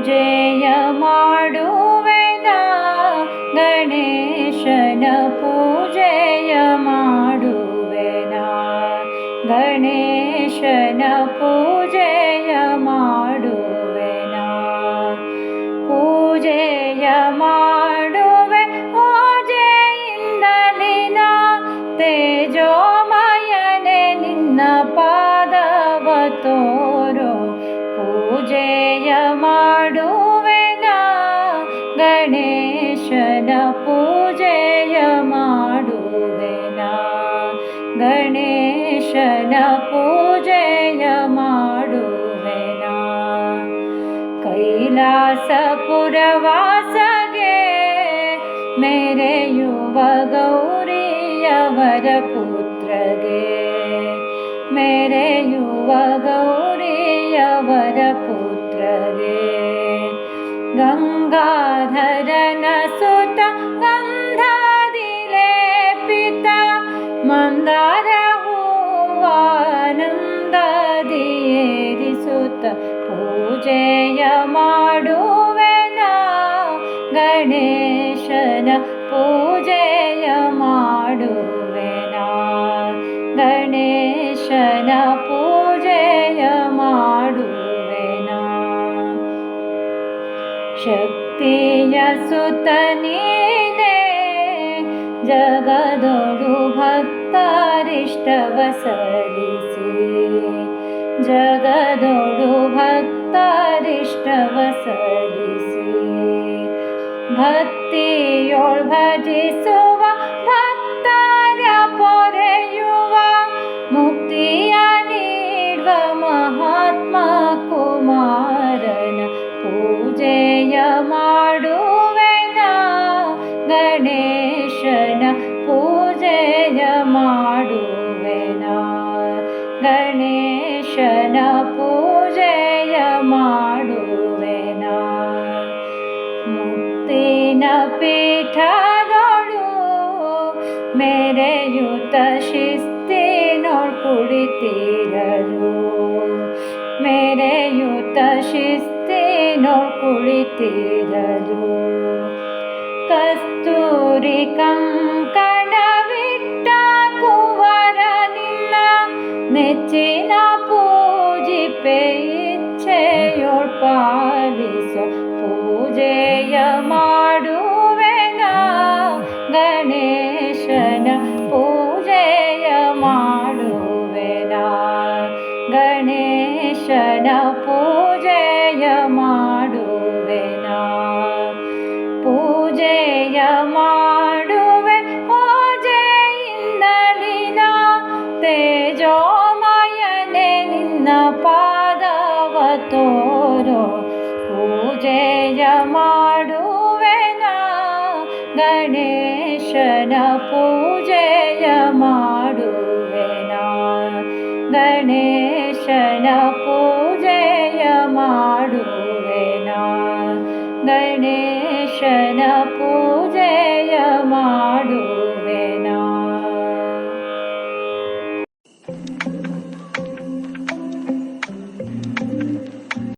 ಪೂಜೆಯ माडवे ಗಣೇಶನ ಪೂಜೆಯ ಮಾಡುವೆನ ಗಣೇಶನ ಪೂಜೆಯ ಮಾಡುವೆನ ಪೂಜೆಯ ಮಾಡುವೆ मालिना ತೇ ಗಣೇಶನ ಪೂಜೆಯ ಮಾಡುವೆನ ಕೈಲಾಸಪುರವಾಸಗೆ ಮೆರೆಯುವ ಗೌರಿಯವರ ಪುತ್ರಗೆ ಮೆರೆಯುವ ಗೌರಿಯವರ ಪುತ್ರಗೆ ಗಂಗಾಧರನ ಸುತ ಗಂಧಾದಿಲೇಪಿತ ಮಂದಾರ ಹೂವಾನಂದದಿಯೇರಿಸುತ್ತ ಪೂಜೆಯ ಮಾಡುವೆನ ಗಣೇಶನ ಪೂಜೆಯ ಮಾಡುವೆನ ಗಣೇಶನ ಪೂಜೆಯ ಮಾಡುವೆನ ಶಕ್ತಿಯ ಸುತ ನೀನೇ ಜಗದೊಳು ಭಕ್ತರಿಷ್ಟವ ಸಲ್ಲಿಸಿ ಜಗದೊಳು ಭಕ್ತರಿಷ್ಟವ ಸಲ್ಲಿಸಿ ಭಕ್ತಿಯೊಳ್ ಭಜಿಸುವ ಭಕ್ತರ ಗಣೇಶನ ಪೂಜೆಯ ಮಾಡುವೆನ ಮುಕ್ತಿನ ಪೀಠದೊಳು ಮೆರೆಯುತ ಶಿಸ್ತಿನೊಳ್ ಕುಳಿತಿರಲು ಮೆರೆಯುತ ಶಿಸ್ತಿನೊಳ್ ಕುಳಿತಿರಲು ಕಸ್ತೂರಿ ಕಂಕಣವಿಟ್ಟ metina pude pei ಪೂಜೆಯ ಮಾಡುವೆನ? ಗಣೇಶನ ಪೂಜೆಯ